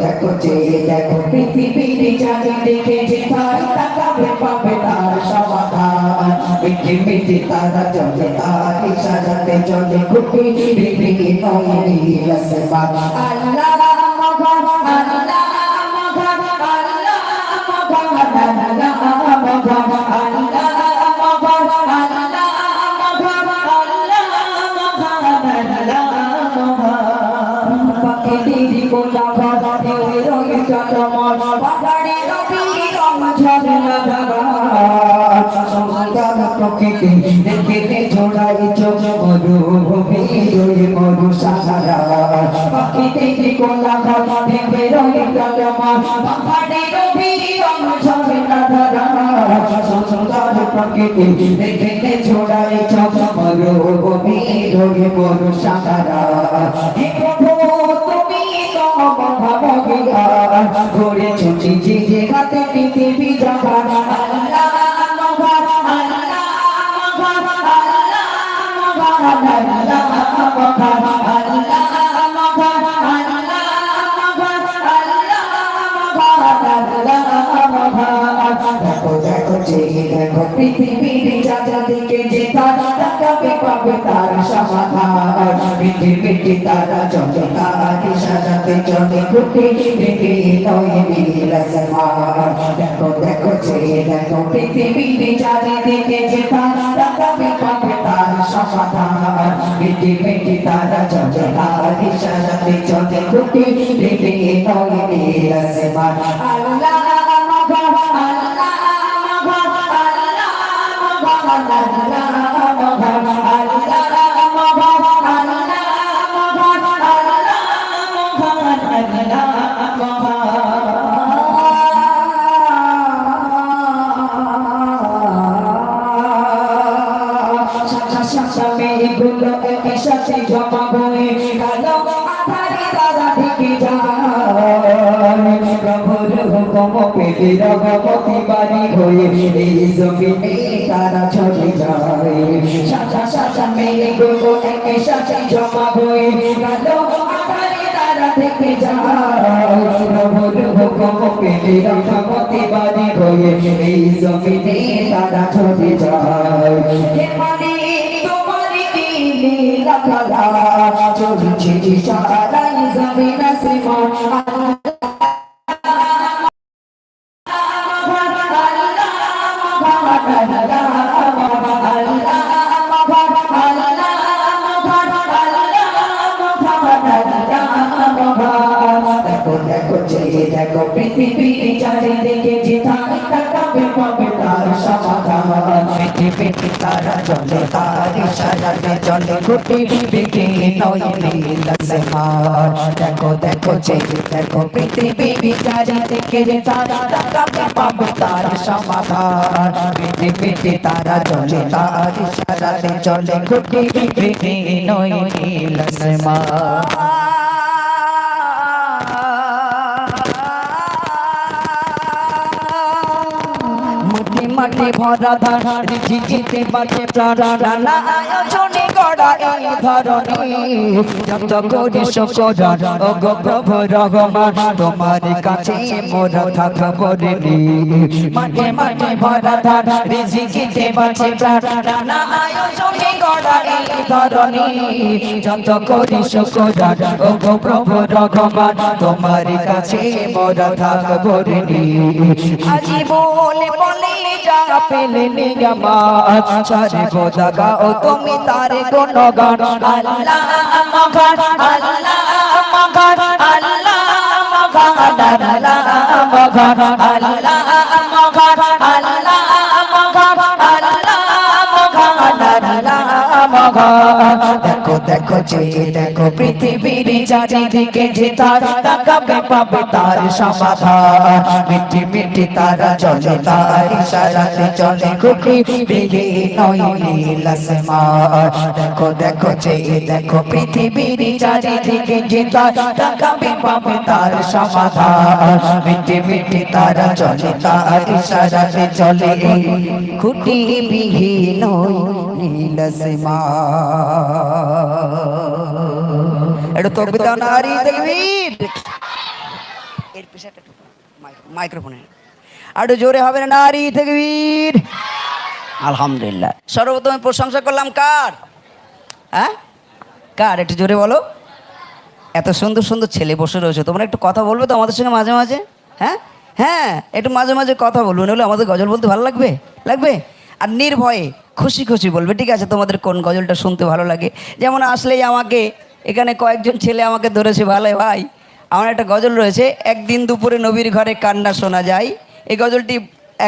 দেখো যে দেখো পৃথিবীর চারিদিকে যে তাই তাকাবে তার মিটি তারা চলে তার সাজাতে চলে খুঁটি নীলসমা আল্লাহ প্রকৃতি দেখতে ঝোড়াই চোখ মরুভূমি রয়ে মরু সাহারা পাখিদের গোলা ভরা ঢেউয়ে রঙে চটমল পাহাড়ে রবি রং ঝরনা ধারা সমাধান প্রকৃতি ঝোড়াই চোখ মরুভূমি রয়ে ছুটি যে হাতে পৃথিবী মহান দেখো দেখো পৃথিবীর চারিদিকে যে তারা তাকাবে পাবে তার সমাধান মিটি তারা চলে তার সাজাতে চলে খুঁটি নয় নীলসমান দেখো দেখো যে দেখো পৃথিবীর চারিদিকে যে তারা তাকাবে পাবে তার সমাধান মিটি তারা চলে তার সাজাতে চলে খুঁটি নয় নীলসমান আল্লাহ সাথে জমা হয়ে কালো আধারে তারা থেকে যায়। প্রভুর হুকুম পেতে রঘপতি বাড়ি হয়ে এই জমিনে তারা চলে যায়। রঘপতি বাড়ি হয়ে এই জমিনে তারা চলে যায়। কি চলছে সারাই জমিন আসমান দেখো দেখো চারিদিকে যে তার তাকাবে পাবে পৃথিবীতে তারা চলে তার সাজাতে চলে নয় নীলসমান দেখো দেখো যে দেখো পৃথিবীর চারিদিকে যে তারা। তাকাবে পাবে তার সমাধান। পৃথিবীতে তারা চলে তার সাজাতে চলে খুঁটি বিকে নয় মাটি ভরা ধান জিজিতে বাটে প্রাণ। আয়োজনে গড়া এই ধরনী যত করি শকর ও গো প্রভু রহমান, তোমার কাছে মোরা থাকব রে মাটি মাটি ভরা ধান জিজিতে বাটে প্রাণ আয়োজনে গড়া এই ধরনী যত করি শকর ও প্রভু রহমান, তোমার কাছে মোরা থাকব রে আজি বলে যা পেলে নিয়ামাত সারে গোদা গাও তুমি তারে কোন গান আল্লাহ মগান আল্লাহ মগান আল্লাহ মগান আল্লাহ মগান আল্লাহ মগান আল্লাহ মগান আল্লাহ মগান আল্লাহ মগান দেখো দেখো যে দেখো পৃথিবীর চারিদিকে যে তার তাকাবে পাবে তার সমাধান মিটি মিটি তারা চলে তার ইশারাতে চলে খুকি বেগে নয় নীল আসমান দেখো দেখো যে দেখো পৃথিবীর চারিদিকে যে তার তাকাবে পাবে তার সমাধান মিটি মিটি তারা চলে তার ইশারাতে চলে খুঁটি বিহীন নীল আসমান এটা তো বিদাও নারী দেখবীর এর পেশাটা মাইক্রোফোনে। আরও জোরে হবে না নারী দেখবীর আলহামদুলিল্লাহ। সর্বপ্রথমে প্রশংসা করলাম কার? হ্যাঁ? কার? একটু জোরে বলো। এত সুন্দর সুন্দর ছেলে বসে রয়েছে। তোমরা একটু কথা বলবে তো আমাদের সঙ্গে মাঝে মাঝে? হ্যাঁ? হ্যাঁ একটু মাঝে মাঝে কথা বলবে নইলে আমাদের গজল বলতে ভালো লাগবে? লাগবে? আর নির্ভয়ে খুশি খুশি বলবে, ঠিক আছে, তোমাদের কোন গজলটা শুনতে ভালো লাগে? যেমন আসলেই আমাকে, এখানে কয়েকজন ছেলে আমাকে ধরেছে, ভালো ভাই, আমার একটা গজল রয়েছে, একদিন দুপুরে নবীর ঘরে কান্না শোনা যায়। এই গজলটি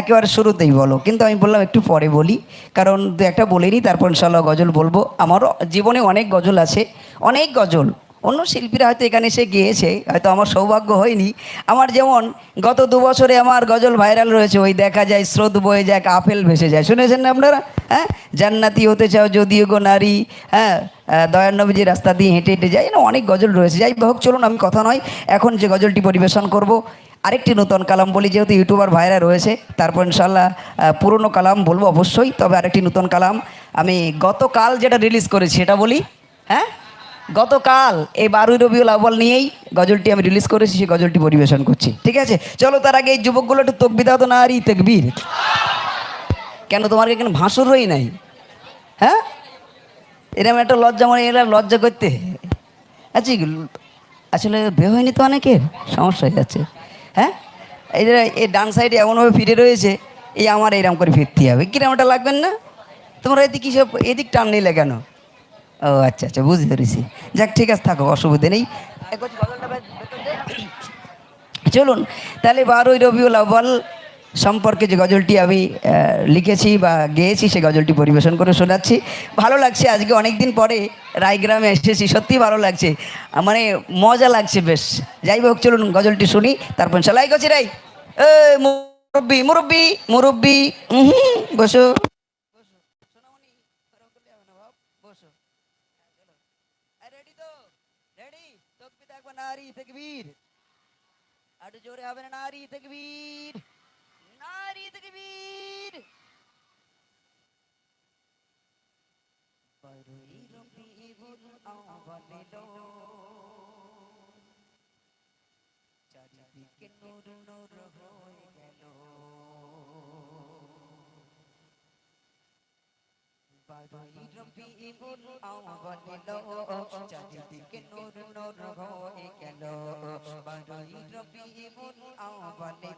একেবারে শুরুতেই বলো, কিন্তু আমি বললাম একটু পরে বলি, কারণ একটা বলিনি, তারপর ইনশাল্লাহ গজল বলব। আমারও জীবনে অনেক গজল আছে, অনেক গজল অন্য শিল্পীরা হয়তো এখানে এসে গিয়েছে হয়তো আমার সৌভাগ্য হয়নি। আমার যেমন গত দু বছরে আমার গজল ভাইরাল রয়েছে ওই দেখা যায় স্রোত বয়ে যায় আপেল ভেসে যায়। শুনেছেন না আপনারা? হ্যাঁ? জান্নাতি হতে চাও যদিও গো নারী হ্যাঁ? আহ, দয়ার নবীজি রাস্তা দিয়ে হেঁটে হেঁটে যায় না অনেক গজল রয়েছে। যাই হোক চলুন আমি কথা নয়। এখন যে গজলটি পরিবেশন করব আরেকটি নতুন কালাম বলি যেহেতু ইউটিউবার ভাইরা রয়েছে তারপর ইনশাল্লাহ পুরনো কালাম বলব অবশ্যই তবে আরেকটি নতুন কালাম। আমি গতকাল যেটা রিলিজ করেছি সেটা বলি হ্যাঁ? গতকাল এই বারুই রবিউল আব্বাল নিয়েই গজলটি আমি রিলিজ করেছি, সেই গজলটি পরিবেশন করছি, ঠিক আছে? চলো তার আগে এই যুবকগুলো একটু তকবি দাও তো না আর ই তেকবীর। কেন তোমার এখানে ভাঁসুরই নাই? হ্যাঁ? এরকম একটা লজ্জা মনে এলাম লজ্জা করতে। আচ্ছা আসলে বে হয়নি তো অনেকের? সমস্যা হয়ে যাচ্ছে। হ্যাঁ? এই যে এই ডান সাইডে এমনভাবে ফিরে রয়েছে, এই আমার এরকম করে ফিরতে হবে। কিরমটা লাগবেন না? তোমরা এদিক হিসেবে এদিক টান নিলে কেন? ও আচ্ছা আচ্ছা বুঝতে পেরেছি। যাক ঠিক আছে থাকো অসুবিধে নেই। চলুন তাহলে বারোই রবিউল আব্বাল সম্পর্কে যে গজলটি আমি লিখেছি বা গেয়েছি সেই গজলটি পরিবেশন করে শোনাচ্ছি। ভালো লাগছে আজকে অনেক দিন পরে রায়গ্রামে এসেছি সত্যি ভালো লাগছে। মানে মজা লাগছে বেশ। যাই হোক চলুন গজলটি শুনি তারপর চালাই গছি রাই মুরব্বি মুরব্বি মুরব্বি উহুম, বসো। তকবি দেখব নারী তকবীর আরও জোরে হবে না নারী তকবীর নারী তকবীর বারোই রবিউল আউয়ালিল চারিদিকে নূর নূর হয়ে গেল বারোই রবিউল আউয়ালিল চারিদিকে নূর নূর হয়ে গেল রবিউল আউয়ালিল চারিদিকে